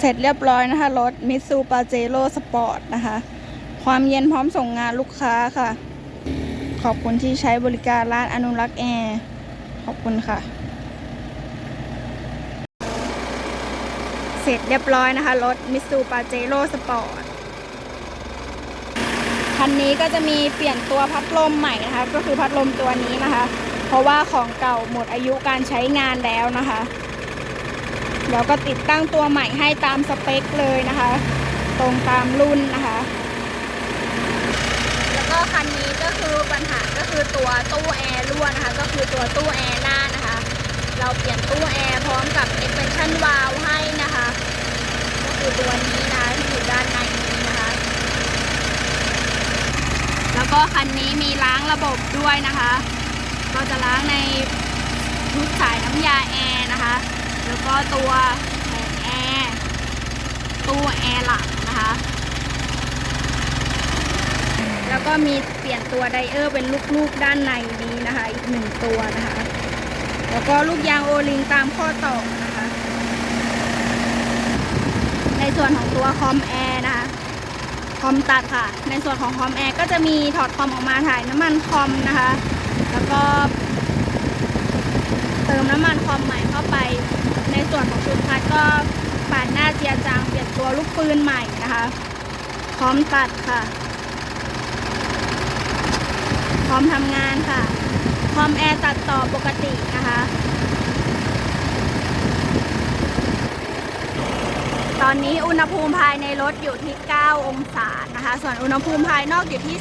เสร็จเรียบร้อยนะคะ รถมิซูปาเจโร่สปอร์ตนะคะ ความเย็นพร้อมส่งงานลูกค้าค่ะ ขอบคุณที่ใช้บริการร้านอนุรักษ์แอร์ขอบคุณค่ะ เสร็จเรียบร้อยนะคะ รถมิซูปาเจโร่สปอร์ตคันนี้ก็จะมีเปลี่ยนตัวพัดลมใหม่นะคะ ก็คือพัดลมตัวนี้นะคะ เพราะว่าของเก่าหมดอายุการใช้งานแล้วนะคะ แล้วก็ติดตั้งตัวใหม่ให้ตามสเปคเลยนะคะ ตรงตามรุ่นนะคะ แล้วก็คันนี้ก็คือปัญหาก็คือตัวตู้แอร์รั่วนะคะ ก็คือตัวตู้แอร์หน้านะคะ เราเปลี่ยนตู้แอร์พร้อมกับ extension valve ให้นะคะ ก็คือตัวนี้นะที่อยู่ด้านในนี้นะคะ แล้วก็คันนี้มีล้างระบบด้วยนะคะ ก็จะล้างในชุดสายน้ำยาแอร์นะคะ แล้วก็ตัวแอร์ตู้แอร์หลักนะคะ แล้วก็มีเปลี่ยนตัวไดเออร์เป็นลูกๆด้านในนี้นะคะ อีกหนึ่งตัวนะคะ แล้วก็ลูกยางโอลิงตามข้อต่อนะคะ ในส่วนของตัวคอมแอร์นะคะคอมตัดค่ะ ในส่วนของคอมแอร์ก็จะมีถอดคอมออกมาถ่ายน้ำมันคอมนะคะ แล้วก็เติมน้ำมันคอมใหม่เข้าไป ส่วนของชุดพัดก็ปาดหน้าเจียจางเปลี่ยนตัวลูกปืนใหม่นะคะ พร้อมตัดค่ะ พร้อมทำงานค่ะคอมแอร์ตัดต่อปกตินะคะ ตอนนี้อุณหภูมิภายในรถอยู่ที่ 9 องศานะคะ ส่วนอุณหภูมิภายนอกอยู่ที่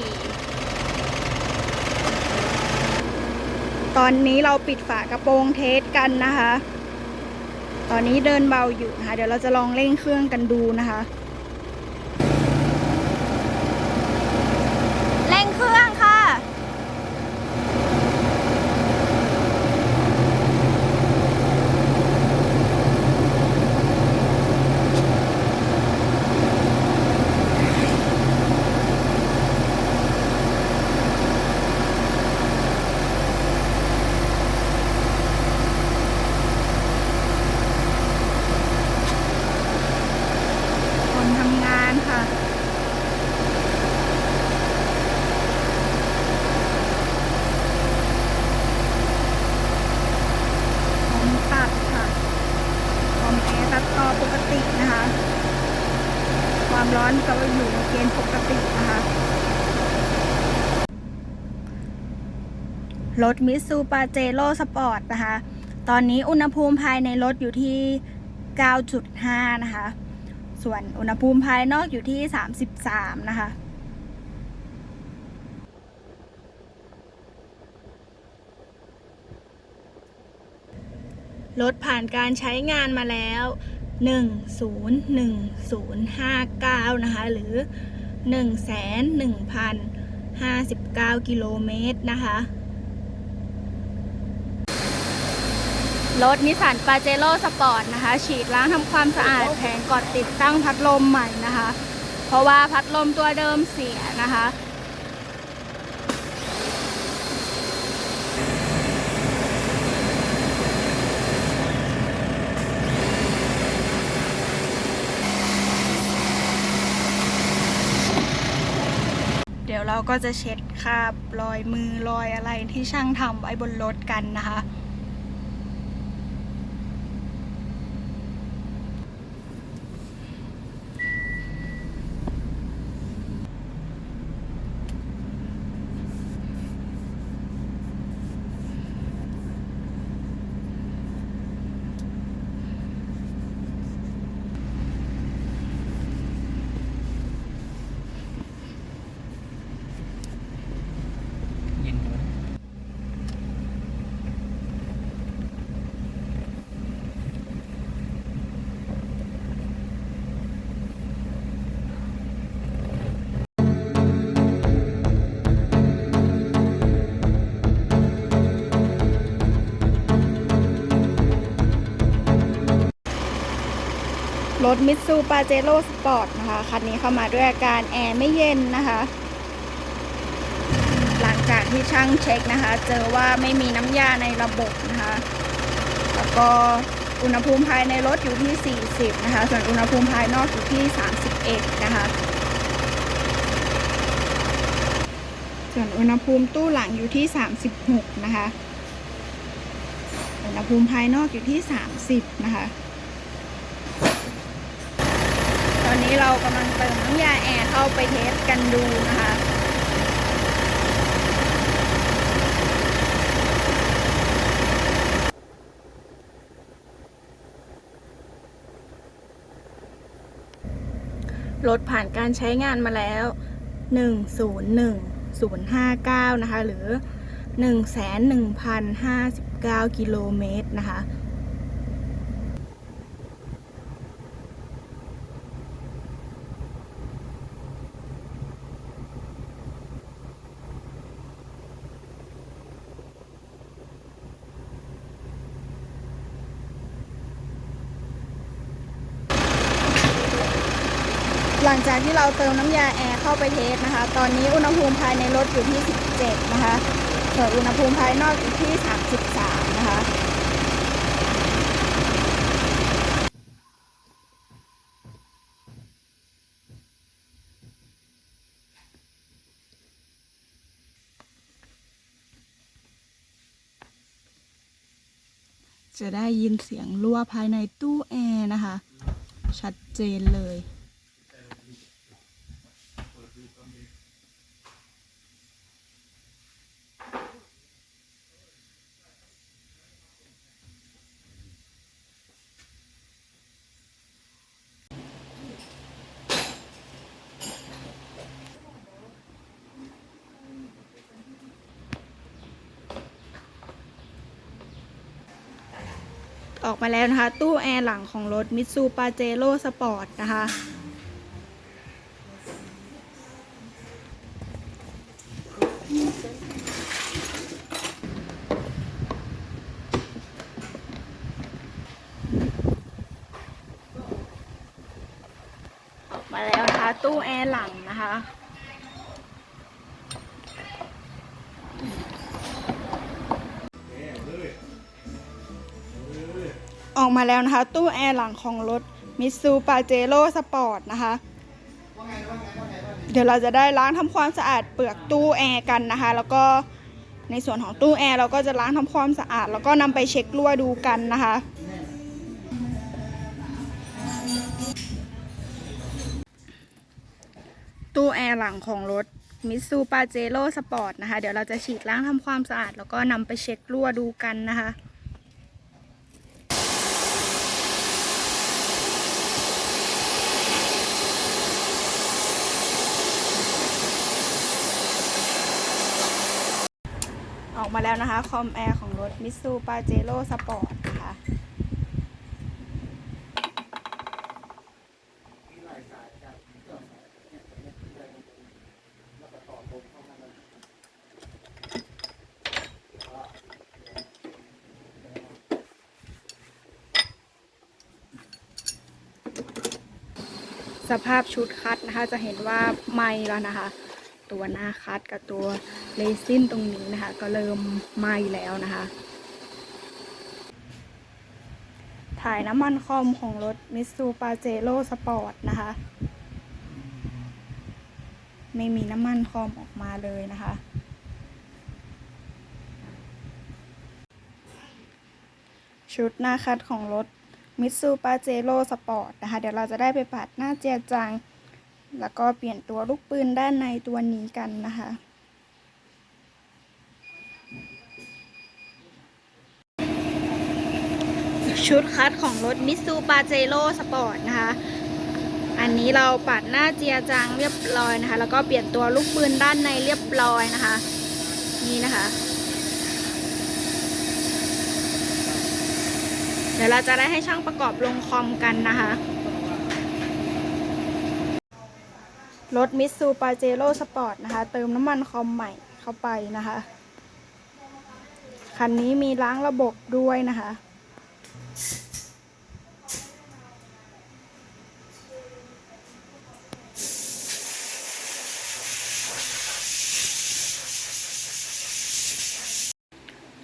34ตอนนี้เราปิดฝากระโปรงเทสกันนะคะ ตอนนี้เดินเบาอยู่นะคะเดี๋ยวเราจะลองเร่งเครื่องกันดูนะคะ เร่งเครื่องค่ะ คนทำงานค่ะ คอมตัดค่ะ คอมแอร์ตัดต่อปกตินะคะ ความร้อนก็อยู่ในเกณฑ์ปกตินะคะ รถมิซูปาเจโร่สปอร์ตนะคะ ตอนนี้อุณหภูมิภายในรถอยู่ที่ 9.5 นะคะ ส่วนอุณหภูมิภายนอกอยู่ที่ 33 นะคะรถผ่านการใช้งานมาแล้ว 101059 นะคะ หรือ 1,1,059 กิโลเมตรนะคะ รถนิสสันปาเจโร่สปอร์ตนะคะ ฉีดล้างทำความสะอาดแผงกอดติดตั้งพัดลมใหม่นะคะ เพราะว่าพัดลมตัวเดิมเสียนะคะ เดี๋ยวเราก็จะเช็ดคราบรอยมือรอยอะไรที่ช่างทำไว้บนรถกันนะคะ ถมิตซูปาเจโร่สปอร์ตนะคะ คันนี้เข้ามาด้วยอาการแอร์ไม่เย็นนะคะ หลังจากที่ช่างเช็คนะคะ เจอว่าไม่มีน้ำยาในระบบนะคะ แล้วก็อุณหภูมิภายในรถอยู่ที่ 40 นะคะ ส่วนอุณหภูมิภายนอกอยู่ที่ 31 นะคะ ส่วนอุณหภูมิตู้หลังอยู่ที่ 36 นะคะ อุณหภูมิภายนอกอยู่ที่ 30 นะคะ ต อนนี้เรากำลังเติมน้ำยาแอร์เข้าไปเทสกันดูนะคะรถผ่านการใช้งานมาแล้ว 101059 นะคะ หรือ 1,1,059 กิโลเมตรนะคะ ลังจากที่เราเติมน้ำยาแอร์เข้าไปเทสนะคะ ตอนนี้อุณหภูมิภายในรถอยู่ที่ 17 นะคะ ส่วนอุณหภูมิภายนอกอยู่ที่ 33 นะคะ จะได้ยินเสียงรั่วภายในตู้แอร์นะคะ ชัดเจนเลย ออกมาแล้วนะคะ ตู้แอร์หลังของรถมิตซูปาเจโร่สปอร์ตนะคะออกมาแล้วนะคะ ตู้แอร์หลังนะคะ ออกมาแล้วนะคะ ตู้แอร์หลังของรถมิซูปาเจโร่สปอร์ตนะคะ เดี๋ยวเราจะได้ล้างทำความสะอาดเปลือกตู้แอร์กันนะคะ แล้วก็ในส่วนของตู้แอร์เราก็จะล้างทำความสะอาด แล้วก็นำไปเช็ครั่วดูกันนะคะตู้แอร์หลังของรถมิซูปาเจโร่สปอร์ตนะคะ เดี๋ยวเราจะฉีดล้างทำความสะอาด แล้วก็นำไปเช็ครั่วดูกันนะคะ มาแล้วนะคะ คอมแอร์ของรถมิ t ซูปาเจโร่สปอร์ตนะคะสภาพชุดคัดนะคะ จะเห็นว่าไหม้แล้วนะคะ ตัวหน้าคัดกับตัว เลซินตรงนี้นะคะ ก็เริ่มไหม้แล้วนะคะ ถ่ายน้ำมันคอมของรถมิ t ซูปาเจโร่สปอร์ตนะคะ ไม่มีน้ำมันคอมออกมาเลยนะคะ ชุดหน้าคัดของรถมิ t ซูปาเจโร่สปอร์ตนะคะ เดี๋ยวเราจะได้ไปปัดหน้าเจียจัง แล้วก็เปลี่ยนตัวลูกปืนด้านในตัวนี้กันนะคะ ชุดคัดของรถมิซูปาเจโร่สปอร์ตนะคะ อันนี้เราปัดหน้าเจียจางเรียบร้อยนะคะ แล้วก็เปลี่ยนตัวลูกปืนด้านในเรียบร้อยนะคะ นี่นะคะ เดี๋ยวเราจะได้ให้ช่างประกอบลงคอมกันนะคะรถมิซูปาเจโร่สปอร์ตนะคะ เติมน้ำมันคอมใหม่เข้าไปนะคะ คันนี้มีล้างระบบด้วยนะคะ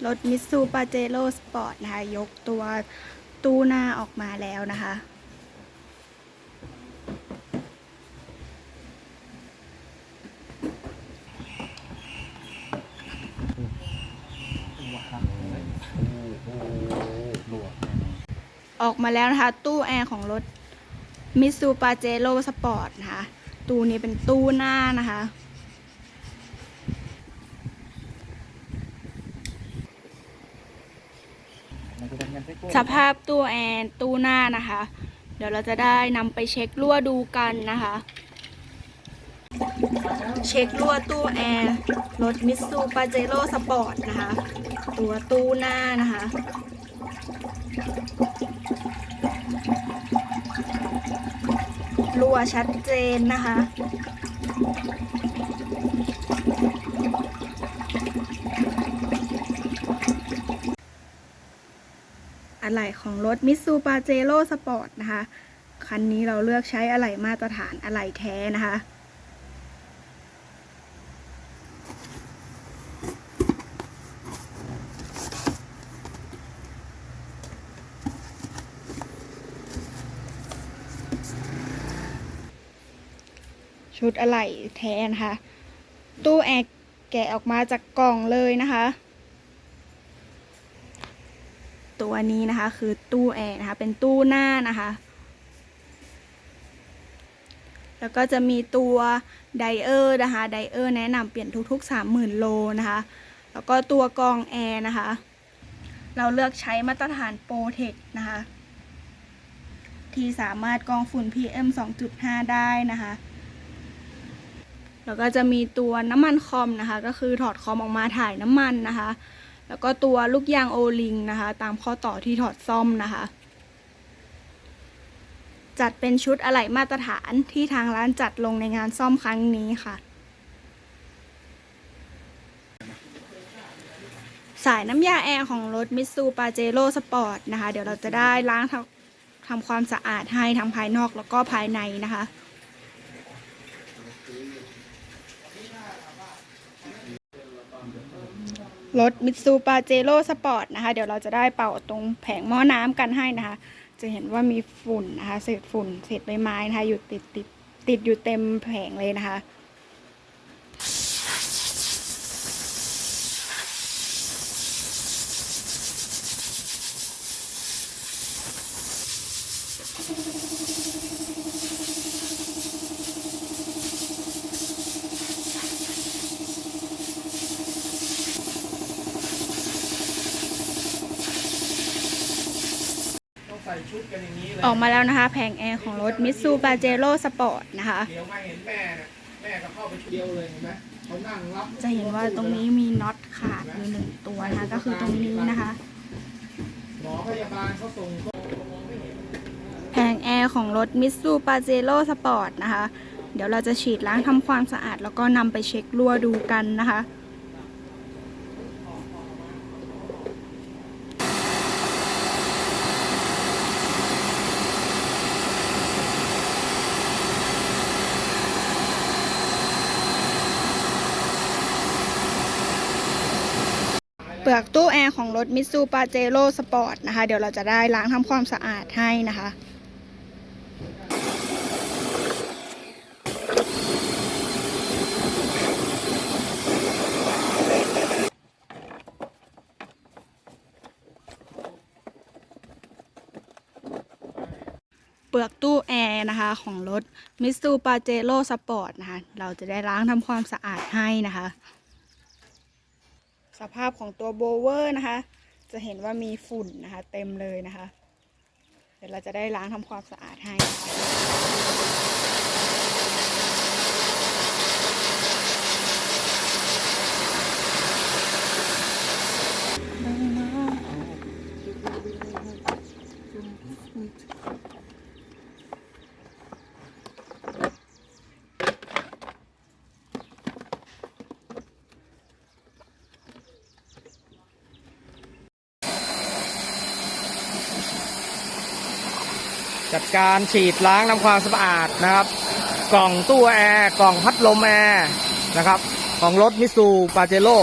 รถมิสซูปาเจโร่สปอร์ตนะคะ ยกตัวตู้หน้าออกมาแล้วนะคะ ตัวครับโอ้โหหลวกแน่ ออกมาแล้วนะคะ ตู้แอร์ของรถมิซูปาเจโ o สปอร์ตนะคะ ตู้นี้เป็นตู้หน้านะคะ สภาพตู้แอร์ตู้หน้านะคะ เดี๋ยวเราจะได้นำไปเช็ครั่วดูกันนะคะ เช็ครั่วตู้แอร์รถมิซูปาเจโ o สปอร์ตนะคะ ตัวตู้หน้านะคะ รั่วชัดเจนนะคะ อะไหล่ของรถมิสซูปาเจโ o สปอร์ตนะคะ คันนี้เราเลือกใช้อะไหล่มาตรฐานอะไหล่แท้นะคะ ชุดอะไหล่แท้นะคะ ตู้แอร์แกะออกมาจากกล่องเลยนะคะ ตัวนี้นะคะคือตู้แอร์นะคะ เป็นตู้หน้านะคะ แล้วก็จะมีตัวไดเออร์นะคะ ไดเออร์แนะนำเปลี่ยนทุก ๆ 30,000 โลนะคะ แล้วก็ตัวกรองแอร์นะคะ เราเลือกใช้มาตรฐานโปรเทคนะคะที่สามารถกรองฝุ่น PM 2.5 ได้นะคะ แล้วก็จะมีตัวน้ำมันคอมนะคะ ก็คือถอดคอมออกมาถ่ายน้ำมันนะคะ แล้วก็ตัวลูกยางโอลิงนะคะ ตามข้อต่อที่ถอดซ่อมนะคะ จัดเป็นชุดอะไหล่มาตรฐานที่ทางร้านจัดลงในงานซ่อมครั้งนี้ค่ะ สายน้ำยาแอร์ของรถมิ t ซูปาเจโ o สปอร์ตนะคะ เดี๋ยวเราจะได้ล้างทำทำความสะอาดให้ทั้งภายนอกแล้วก็ภายในนะคะ รถมิตซูปาเจโร่สปอร์ตนะคะ เดี๋ยวเราจะได้เป่าตรงแผงหม้อน้ำกันให้นะคะ จะเห็นว่ามีฝุ่นนะคะ เศษฝุ่น เศษใบไม้นะคะ อยู่ติดติดติดอยู่เต็มแผงเลยนะคะ ต้องใส่ชุดกัน ออกมาแล้วนะคะ แผงแอร์ของรถมิตซูปาเจโ o สปอร์ตนะคะ เดี๋ยวมาเห็นแม่น่ะแม่ก็เข้าไปเดียวเลยเห็นไหมเขานั่งรับจะเห็นว่าตรงนี้มีน็อตขาดอยู่หนึ่งตัวนะคะ ก็คือตรงนี้นะคะ หมอพยาบาลเขาส่งเขามองไม่เห็น แผงแอร์ของรถมิตซูปาเจโ o สปอร์ตนะคะ เดี๋ยวเราจะฉีดล้างทำความสะอาด แล้วก็นำไปเช็ครั่วดูกันนะคะ เปลือกตู้แอร์ของรถมิตซูปาเจโ o สปอร์ตนะคะ เดี๋ยวเราจะได้ล้างทำความสะอาดให้นะคะเปลือกตู้แอร์นะคะ ของรถมิตซูปาเจโ o สปอร์ตนะคะ เราจะได้ล้างทำความสะอาดให้นะคะ สภาพของตัวโบเวอร์นะคะ จะเห็นว่ามีฝุ่นนะคะ เต็มเลยนะคะ เดี๋ยวเราจะได้ล้างทำความสะอาดให้ จัดการฉีดล้างทำความสะอาดนะครับ กล่องตู้แอร์ กล่องพัดลมแอร์นะครับ ของรถมิสูปาเจโร่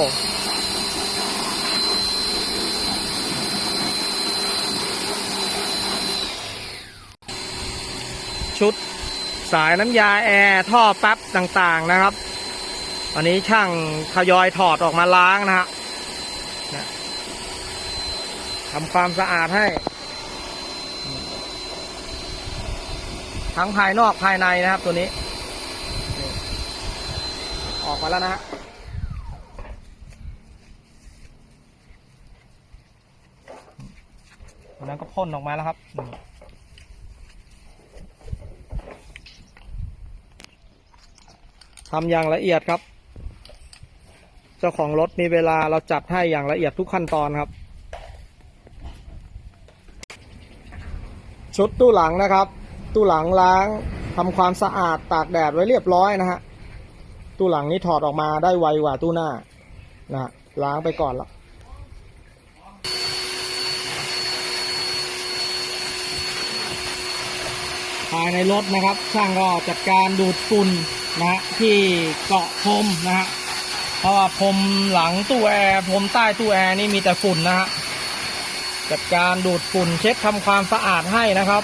ชุดสายน้ำยาแอร์ท่อแป๊บต่างๆนะครับอันนี้ช่างทยอยถอดออกมาล้างนะฮะทำความสะอาดให้ ทั้งภายนอกภายในนะครับตัวนี้ ออกมาแล้วนะฮะตัวนั้นก็พ่นออกมาแล้วครับทำอย่างละเอียดครับ เจ้าของรถมีเวลาเราจัดให้อย่างละเอียดทุกขั้นตอนครับ ชุดตู้หลังนะครับ ตู้หลังล้างทำความสะอาดตากแดดไว้เรียบร้อยนะฮะตู้หลังนี้ถอดออกมาได้ไวกว่าตู้หน้านะฮะล้างไปก่อนละภายในรถนะครับ ช่างก็จัดการดูดฝุ่นนะฮะที่เกาะพรมนะฮะเพราะว่าพรมหลังตู้แอร์พรมใต้ตู้แอร์นี่มีแต่ฝุ่นนะฮะจัดการดูดฝุ่นเช็ดทำความสะอาดให้นะครับ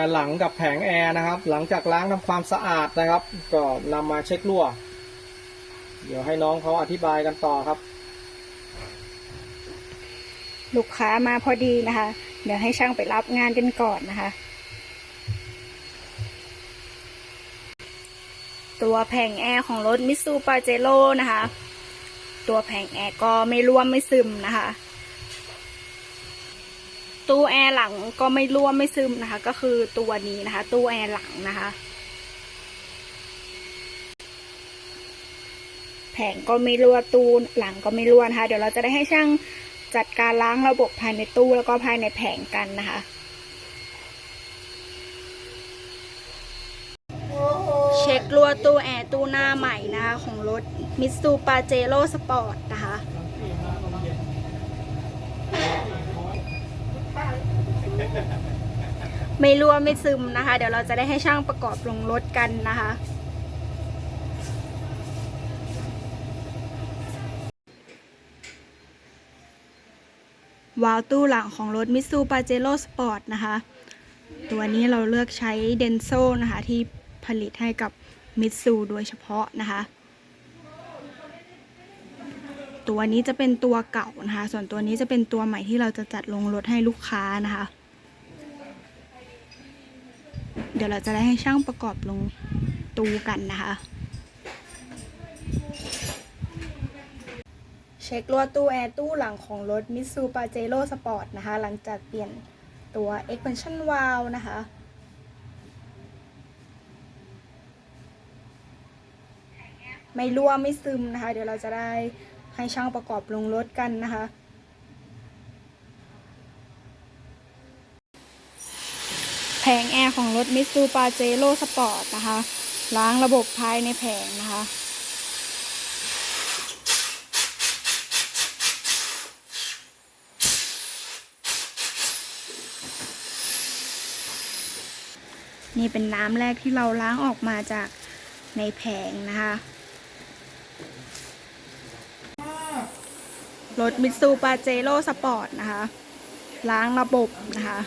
ร์หลังกับแผงแอร์นะครับ หลังจากล้างทำความสะอาดนะครับ ก็นำมาเช็ครั่ว เดี๋ยวให้น้องเขาอธิบายกันต่อครับ ลูกค้ามาพอดีนะคะ เดี๋ยวให้ช่างไปรับงานกันก่อนนะคะ ตัวแผงแอร์ของรถมิซูปาเจโร่นะคะ ตัวแผงแอร์ก็ไม่ร่วมไม่ซึมนะคะ ตู้แอร์หลังก็ไม่รั่วไม่ซึมนะคะ ก็คือตัวนี้นะคะ ตู้แอร์หลังนะคะ แผงก็ไม่รั่วตู้หลังก็ไม่รั่วนะคะ เดี๋ยวเราจะได้ให้ช่างจัดการล้างระบบภายในตู้แล้วก็ภายในแผงกันนะคะ เช็ครั่วตู้แอร์ตู้หน้าใหม่นะคะของรถมิตซูปาเจโร่สปอร์ตนะคะ ไม่รั่วไม่ซึมนะคะ เดี๋ยวเราจะได้ให้ช่างประกอบลงรถกันนะคะ วาล์วตู้หลังของรถมิ t ซูปาเจโร่สปอร์ตนะคะ ตัวนี้เราเลือกใช้เดนโซนะคะ ที่ผลิตให้กับมิ t ซูโดยเฉพาะนะคะ ตัวนี้จะเป็นตัวเก่านะคะ ส่วนตัวนี้จะเป็นตัวใหม่ที่เราจะจัดลงรถให้ลูกค้านะคะ ดี๋ยวเราจะได้ให้ช่างประกอบลงตูกันนะคะ เช็ครั่วตู้แอร์ตู้หลังของรถ Mitsu Pajero Sport นะคะ หลังจากเปลี่ยนตัว expansion valve นะคะไม่รั่วไม่ซึมนะคะ เดี๋ยวเราจะได้ให้ช่างประกอบลงรถกันนะคะ แผ งแอร์ของรถ Mitsu Pajero Sport นะคะ ล้างระบบภายในแผงนะคะ นี่เป็นน้ำแรกที่เราล้างออกมาจากในแผงนะคะรถมิตซูปาเจโร่สปอร์ตนะคะ ล้างระบบนะคะ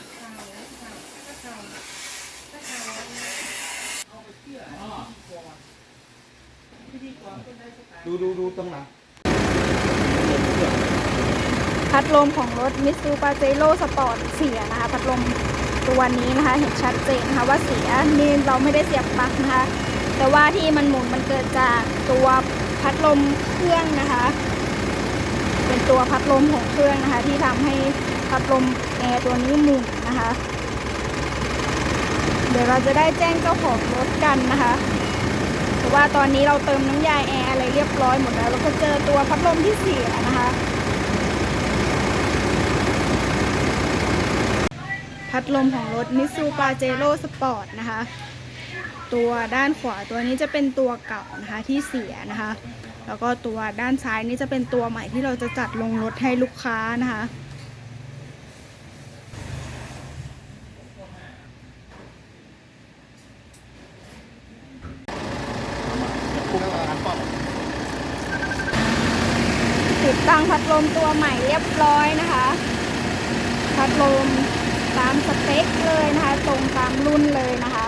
ดูดูดูตรงไหนพัดลมของรถมิตซูปาเจโร่สปอร์ตเสียนะคะ พัดลมตัวนี้นะคะ เห็นชัดเจนนะคะว่าเสียนี่เราไม่ได้เสียบปลั๊กนะคะ แต่ว่าที่มันหมุนมันเกิดจากตัวพัดลมเครื่องนะคะ เป็นตัวพัดลมของเครื่องนะคะ ที่ทำให้พัดลมแอร์ตัวนี้หมุนนะคะ เดี๋ยวเราจะได้แจ้งเจ้าของรถกันนะคะ ว่าตอนนี้เราเติมน้ำยาแอร์อะไรเรียบร้อยหมดแล้วแล้วก็เจอตัวพัดลมที่เสียนะคะ พัดลมของรถมิซูปาเจโร่สปอร์ตนะคะ ตัวด้านขวาตัวนี้จะเป็นตัวเก่านะคะที่เสียนะคะ แล้วก็ตัวด้านซ้ายนี่จะเป็นตัวใหม่ที่เราจะจัดลงรถให้ลูกค้านะคะ คุ้มแล้วกันป้อม ติดตั้งพัดลมตัวใหม่เรียบ ร้อยนะคะ พัดลมตามสเปคเลยนะคะ ตรงตามรุ่นเลยนะคะ